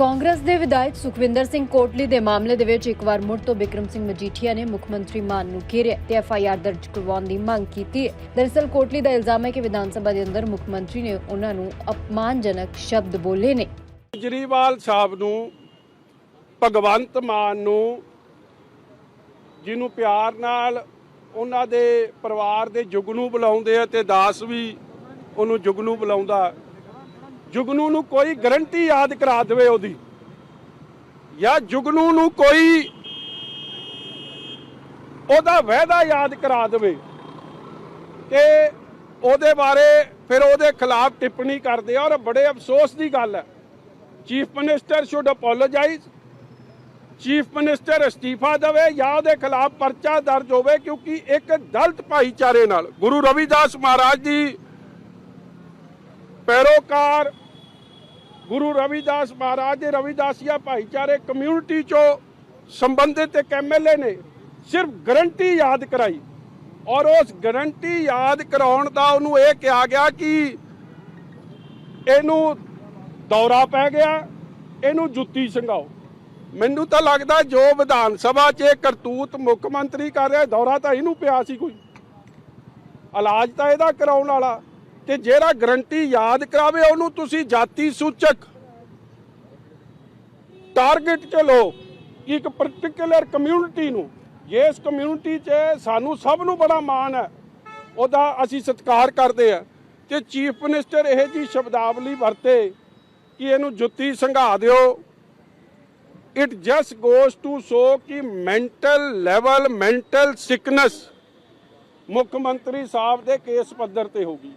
ਕਾਂਗਰਸ ਦੇ ਵਿਧਾਇਕ ਸੁਖਵਿੰਦਰ ਸਿੰਘ ਕੋਟਲੀ ਦੇ ਮਾਮਲੇ ਦੇ ਵਿੱਚ ਇੱਕ ਵਾਰ ਮੁੜ ਤੋਂ ਬਿਕਰਮ ਸਿੰਘ ਮਜੀਠੀਆ ਨੇ ਮੁੱਖ ਮੰਤਰੀ ਮਾਨ ਨੂੰ ਘੇਰਿਆ ਤੇ ਐਫਆਈਆਰ ਦਰਜ ਕਰਵਾਉਣ ਦੀ ਮੰਗ ਕੀਤੀ ਹੈ। ਦਰਅਸਲ, ਕੋਟਲੀ ਦਾ ਇਲਜ਼ਾਮ ਹੈ ਕਿ ਵਿਧਾਨ ਸਭਾ ਦੇ ਅੰਦਰ ਮੁੱਖ ਮੰਤਰੀ ਨੇ ਉਹਨਾਂ ਨੂੰ ਅਪਮਾਨਜਨਕ ਸ਼ਬਦ ਬੋਲੇ ਨੇ। ਕੇਜਰੀਵਾਲ ਸਾਹਿਬ ਨੂੰ, ਭਗਵੰਤ ਮਾਨ ਨੂੰ, ਜਿਹਨੂੰ ਪਿਆਰ ਨਾਲ ਉਹਨਾਂ ਦੇ ਪਰਿਵਾਰ ਦੇ ਜੁਗਨੂ ਬੁਲਾਉਂਦੇ ਆ ਤੇ ਦਾਸ ਵੀ ਉਹਨੂੰ ਜੁਗਨੂ ਬੁਲਾਉਂਦਾ ਜੁਗਨੂ ਨੂੰ ਕੋਈ ਗਰੰਟੀ ਯਾਦ ਕਰਾ ਦੇਵੇ ਉਹਦੀ। ਜਾਂ ਜੁਗਨੂ ਨੂੰ ਕੋਈ ਉਹਦਾ ਵਾਅਦਾ ਯਾਦ ਕਰਾ ਦੇਵੇ ਕਿ ਉਹਦੇ ਬਾਰੇ ਫਿਰ ਉਹਦੇ ਖਿਲਾਫ ਟਿੱਪਣੀ ਕਰਦੇ ਆ। ਔਰ ਬੜੇ ਅਫਸੋਸ ਦੀ ਗੱਲ ਹੈ। Chief minister should apologise. Chief minister ਅਸਤੀਫਾ ਦੇਵੇ ਜਾਂ ਉਹਦੇ ਖਿਲਾਫ ਪਰਚਾ ਦਰਜ ਹੋਵੇ, ਕਿਉਂਕਿ ਇੱਕ ਦਲਤ ਭਾਈਚਾਰੇ ਨਾਲ ਗੁਰੂ ਰਵਿਦਾਸ ਮਹਾਰਾਜ ਦੀ ਪੈਰੋਕਾਰ ਗੁਰੂ ਰਵਿਦਾਸ ਮਹਾਰਾਜ ਦੇ ਰਵਿਦਾਸੀਆ ਭਾਈਚਾਰੇ ਕਮਿਊਨਿਟੀ ਚੋਂ ਸੰਬੰਧਿਤ ਇੱਕ ਐਮਐਲਏ ਨੇ ਸਿਰਫ ਗਰੰਟੀ ਯਾਦ ਕਰਾਈ ਔਰ ਉਸ ਗਰੰਟੀ ਯਾਦ ਕਰਾਉਣ ਦਾ ਉਹਨੂੰ ਇਹ ਕਿਹਾ ਗਿਆ ਕਿ ਇਹਨੂੰ ਦੌਰਾ ਪੈ ਗਿਆ, ਇਹਨੂੰ ਜੁੱਤੀ ਸੰਘਾਓ। ਮੈਨੂੰ ਤਾਂ ਲੱਗਦਾ ਜੋ ਵਿਧਾਨ ਸਭਾ 'ਚ ਇਹ ਕਰਤੂਤ ਮੁੱਖ ਮੰਤਰੀ ਕਰ ਰਿਹਾ, ਦੌਰਾ ਤਾਂ ਇਹਨੂੰ ਪਿਆ ਸੀ ਕੋਈ। ਇਲਾਜ ਤਾਂ ਇਹਦਾ ਕਰਾਉਣ ਵਾਲਾ। ਤੇ ਜਿਹੜਾ ਗਰੰਟੀ ਯਾਦ ਕਰਾਵੇ ਉਹਨੂੰ ਤੁਸੀਂ ਜਾਤੀ ਸੂਚਕ ਟਾਰਗੇਟ ਚ ਲਓ ਕਿ ਇੱਕ ਪਾਰਟਿਕੂਲਰ ਕਮਿਊਨਿਟੀ ਨੂੰ। ਇਸ ਕਮਿਊਨਿਟੀ 'ਚ ਸਾਨੂੰ ਸਭ ਨੂੰ ਬੜਾ ਮਾਣ ਹੈ, ਉਹਦਾ ਅਸੀਂ ਸਤਿਕਾਰ ਕਰਦੇ ਆ ਤੇ ਚੀਫ ਮਿਨਿਸਟਰ ਇਹ ਜੀ ਸ਼ਬਦਾਵਲੀ ਵਰਤੇ ਕਿ ਇਹਨੂੰ ਜੁੱਤੀ ਸੰਘਾ ਦਿਓ। It just goes to show ਕਿ ਮੈਂਟਲ ਲੈਵਲ ਮੈਂਟਲ ਸਿਕਨੈਸ ਮੁੱਖ ਮੰਤਰੀ ਸਾਹਿਬ ਦੇ ਕੇਸ ਪੱਧਰ ਤੇ ਹੋਗੀ